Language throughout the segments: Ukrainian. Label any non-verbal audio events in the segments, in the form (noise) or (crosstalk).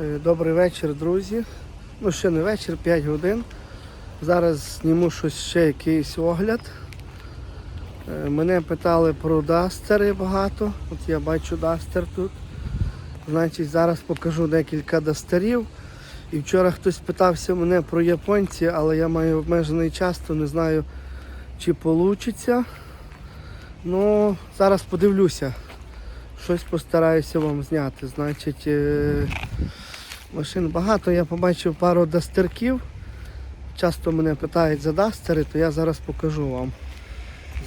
Е, Добрий вечір, друзі. Ну, ще не вечір, 5 годин. Зараз зніму щось ще якийсь огляд. Е, Мене питали про дастери багато. От я бачу дастер тут. Значить, зараз покажу декілька дастерів. І вчора хтось питався мене про японці, але я маю обмежений час, то не знаю, чи вийде. Ну, зараз подивлюся. Щось постараюся вам зняти. Значить, е, машин багато. Я побачив пару дастерків. Часто мене питають за дастери, то я зараз покажу вам.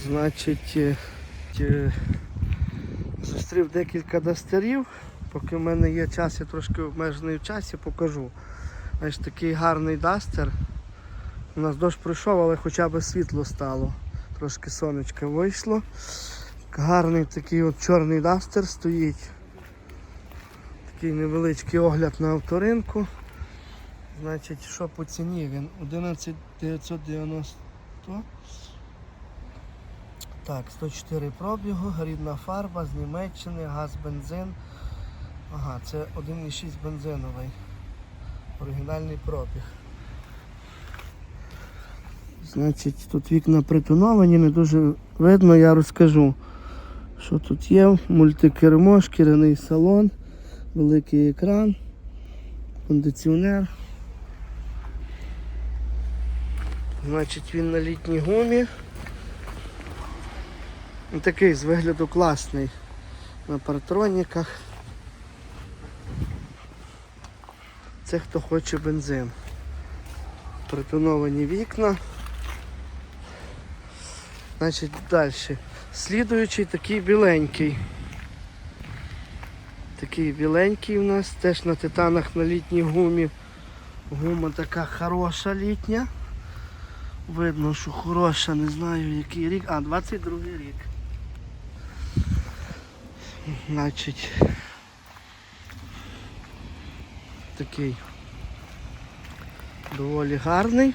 Значить, е, е, зустрів декілька дастерів. Поки в мене є час, я трошки обмежений в часі, покажу. Значить, такий гарний дастер. У нас дощ пройшов, але хоча б світло стало. Трошки сонечко вийшло. Гарний такий от чорний дастер стоїть. Такий невеличкий огляд на авторинку. Значить, що по ціні він? 11990. Так, 104 пробігу, рідна фарба з Німеччини, газ, бензин. Ага, це 1,6 бензиновий. Оригінальний пробіг. Значить, тут вікна притоновані, не дуже видно, я розкажу. Що тут є? Мультикермо, шкіряний салон, великий екран, кондиціонер. Значить він на літній гумі. Такий з вигляду класний на партроніках. Це хто хоче бензин. Притоновані вікна. Значить далі. Слідуючий такий біленький. Такий біленький у нас, теж на титанах на літній гумі. Гума така хороша літня. Видно, що хороша, не знаю який рік. А, 22 рік. Значить такий доволі гарний.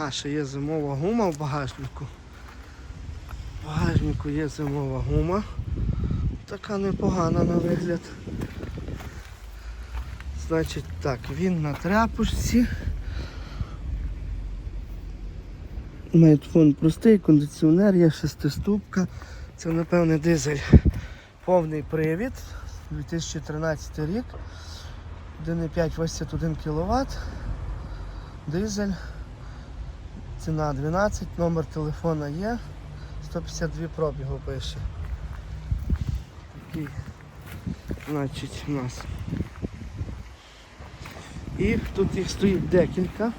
Ага, ще є зимова гума в багажнику. В багажнику є зимова гума. Така непогана на вигляд. Значить так, він на тряпочці. Мейтфон простий, кондиціонер є, шестиступка. Це напевне дизель. Повний привід. 2013 рік. 1,5 81 кВт. Дизель. Ціна 12, номер телефона є. 152 пробігу пише. Такий, значить, у нас. І тут їх стоїть декілька.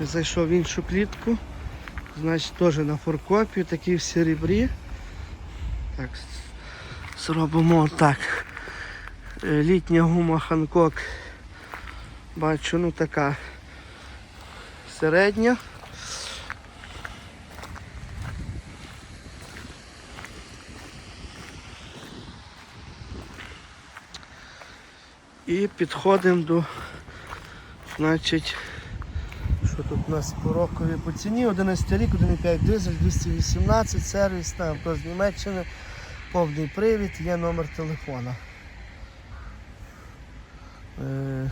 Я зайшов в іншу клітку. Значить, теж на форкопі, такі в серебрі. Так, зробимо так. Е, Літня гума Ханкок. Бачу, ну така середня. І підходимо до, значить, що тут у нас по рокові по ціні, 11 рік, 1,5 дизель, 218, сервіс, там, авто з Німеччини, повний привід, є номер телефона. Е,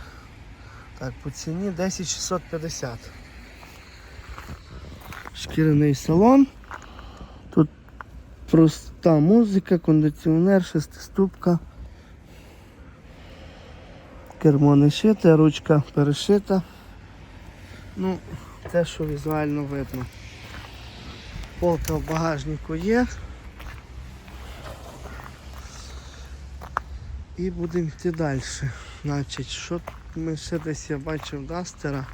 так, по ціні 10650. Шкіряний салон. Тут проста музика, кондиціонер, шестиступка. Кермо не шите, ручка перешита. Ну, те, що візуально видно. Полка в багажнику є. І будемо йти далі. Значить, що ми ще десь я бачив Дастера.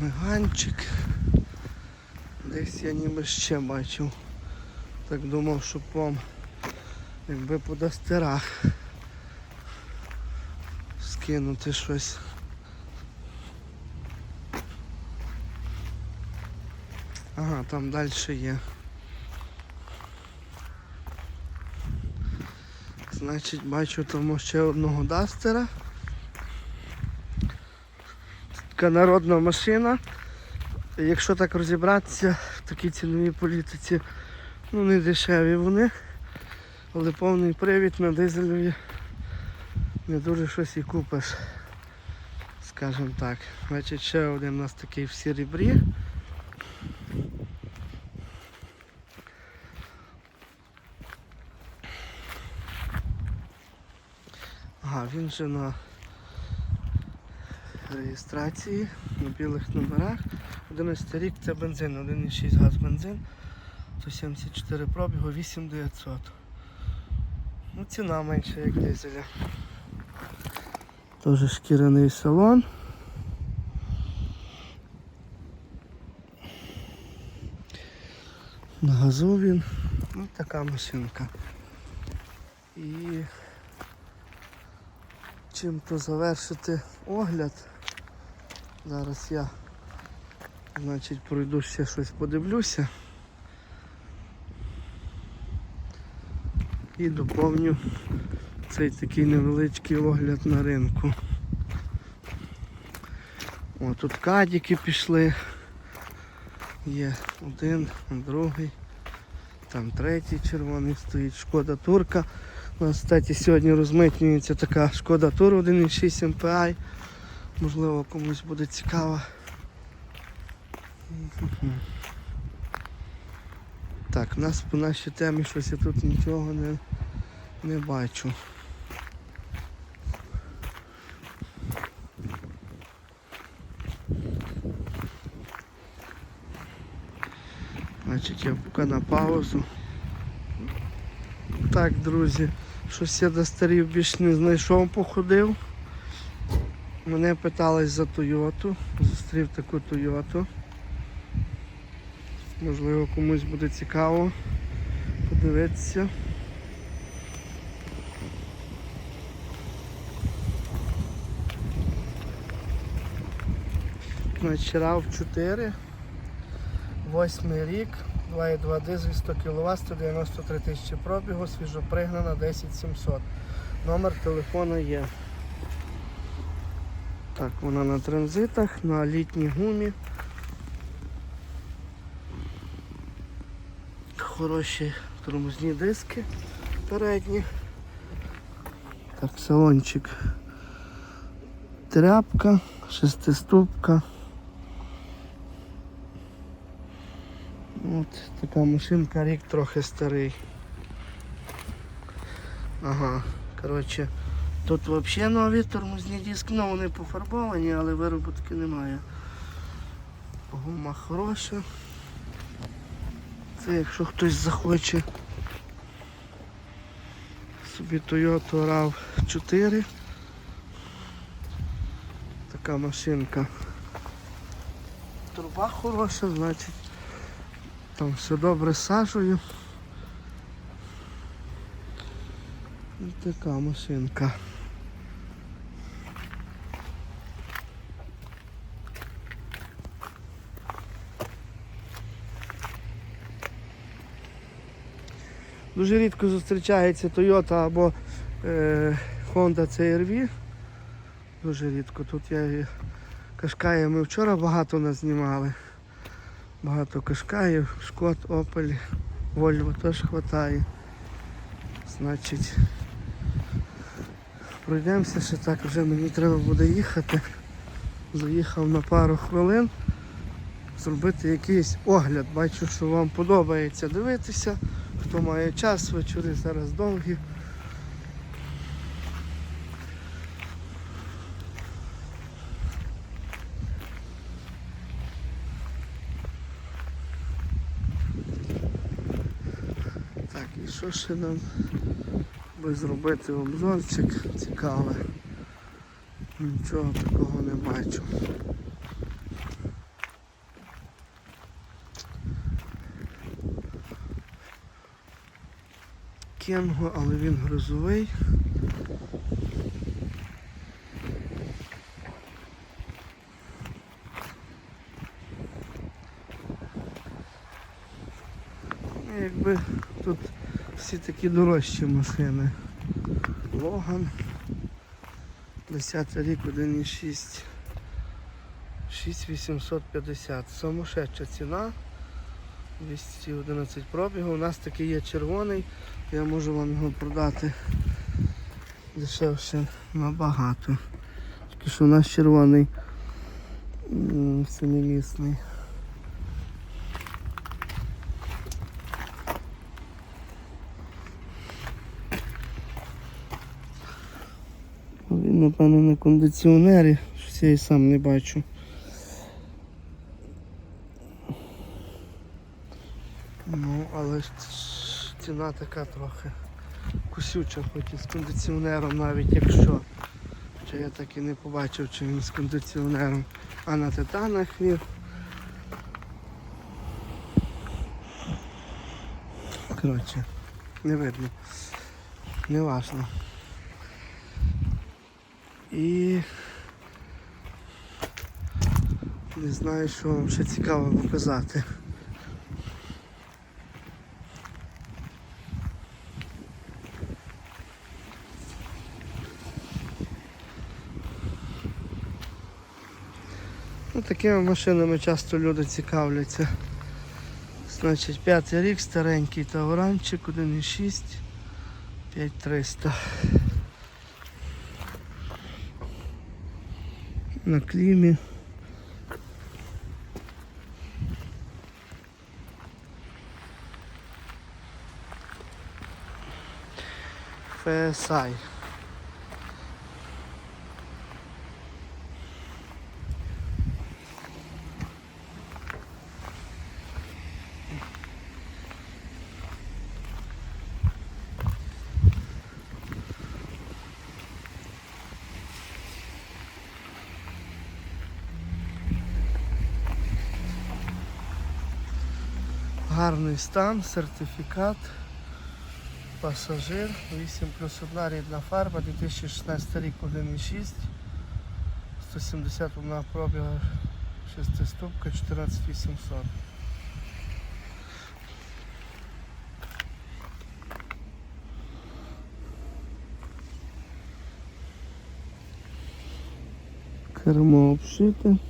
Миганчик. Десь я ніби ще бачив. Так думав, що вам якби по дастерах скинути щось. Ага, там далі є. Значить, бачу там ще одного дастера. Така народна машина. Якщо так розібратися, в такій ціновій політиці, ну не дешеві вони, але повний привід на дизельові не дуже щось і купиш, скажімо так. Значить, ще один у нас такий в серебрі. Ага, він вже на реєстрації на білих номерах. 11 рік це бензин, 1,6 газ бензин, 174 пробігу, 8900. Ну, ціна менша, як дизеля. Теж шкіряний салон. На газу він. Ну, така машинка. І чим то завершити огляд. Зараз я значить пройду ще щось подивлюся. І доповню цей такий невеличкий огляд на ринку. О, тут кадіки пішли. Є один, другий, там третій червоний стоїть, шкода турка. У нас, кстати, сьогодні розмитнюється така шкода тур 1.6 MPI. Можливо комусь буде цікаво. Так, в нас по нашій темі щось я тут нічого не, не бачу. Значить я поки на паузу. Так, друзі, щось я до старів більш не знайшов, походив. Мене питались за Тойоту, зустрів таку Тойоту. Можливо комусь буде цікаво подивитися. Значить, RAV 4, восьмий рік, 2,2 дизель, 100 кВт, 193 тисячі пробігу, свіжопригнана 10700. Номер телефону є. Так, вона на транзитах, на літній гумі. Хороші тормозні диски передні. Так, салончик. Тряпка, шестиступка. От така машинка, рік трохи старий. Ага, коротше. Тут взагалі нові тормозні диски, ну вони пофарбовані, але вироботки немає. Гума хороша. Це якщо хтось захоче собі Toyota RAV 4. Така машинка. Труба хороша, значить там все добре з сажею. І така машинка. Дуже рідко зустрічається Toyota або е, Honda CR-V. Дуже рідко. Тут я Кашкає ми вчора багато нас знімали. Багато кашкаїв, Шкод, Opel, Volvo теж вистачає. Значить, пройдемося ще так, вже мені треба буде їхати. Заїхав на пару хвилин зробити якийсь огляд. Бачу, що вам подобається дивитися. Хто має час, вечори зараз довгі. Так, і що ще нам би зробити обзорчик цікавий? Нічого такого не бачу. Кенго, але він грузовий. Ну, Якби тут всі такі дорожчі машини. Логан. 10 рік 1,6 6850. Сумасшедша ціна. 211 пробігу. У нас такий є червоний. Я можу вам його продати дешевше набагато. Тільки що у нас червоний м, Він, напевно, на кондиціонері, щось я і сам не бачу. Ну, але ж ціна така трохи кусюча, хоч і з кондиціонером, навіть якщо. Хоча я так і не побачив, чи він з кондиціонером. А на титанах він. Коротше, не видно. Не важно. І не знаю, що вам ще цікаво показати. Ну, такими машинами часто люди цікавляться. Значить, п'ятий рік, старенький тауранчик, 1,6, 5300. На клімі. FSI. Гарний стан, сертифікат, пасажир, 8 плюс 1 рідна фарба, 2016 рік 1,6, 171 пробіга, 6 ступка, 14800. Кермо обшите.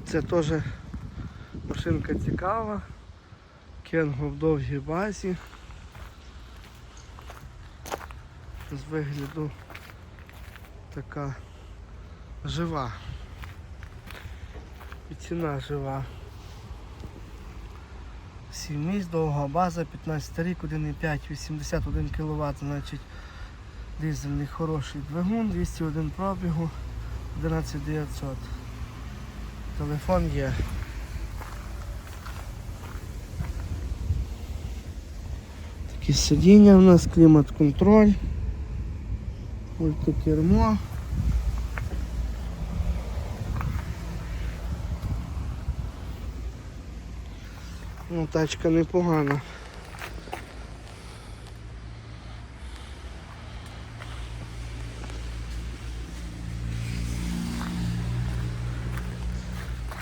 Це теж машинка цікава. Кенго в довгій базі. З вигляду така жива. І ціна жива. 7 місць, довга база, 15 рік, 1,5, 81 кВт, значить дизельний хороший двигун, 201 пробігу, 11900. Телефон є. Такі сидіння у нас, клімат-контроль, мультикермо. Ну, тачка непогана.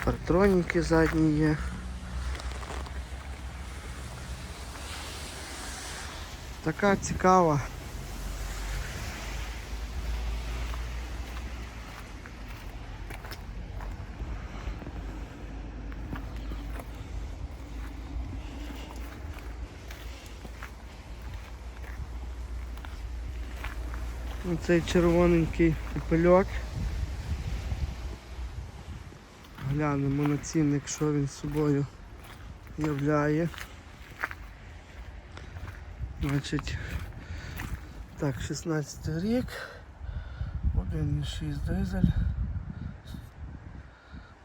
Партроніки задні є. Така цікава. Оцей червоненький пепельок. Глянемо на цінник, що він собою являє. Значить, так, 16 рік, 1,6 дизель,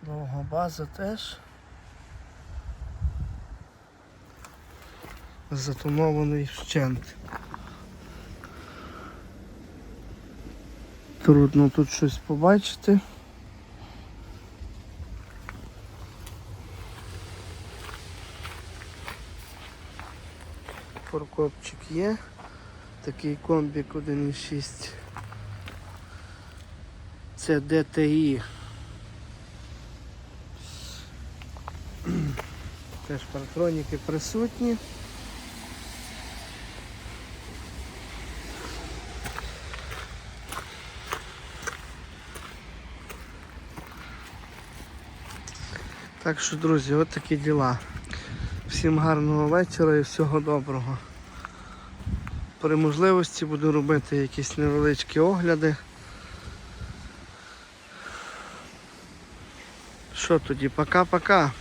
довга база теж. Затонований вщент. Трудно тут щось побачити. копчик є. Такий комбік 1,6. Це ДТІ. (clears throat) Теж партроніки присутні. Так що, друзі, от такі діла. Всім гарного вечора і всього доброго. При можливості буду робити якісь невеличкі огляди. Що тоді, пока-пока.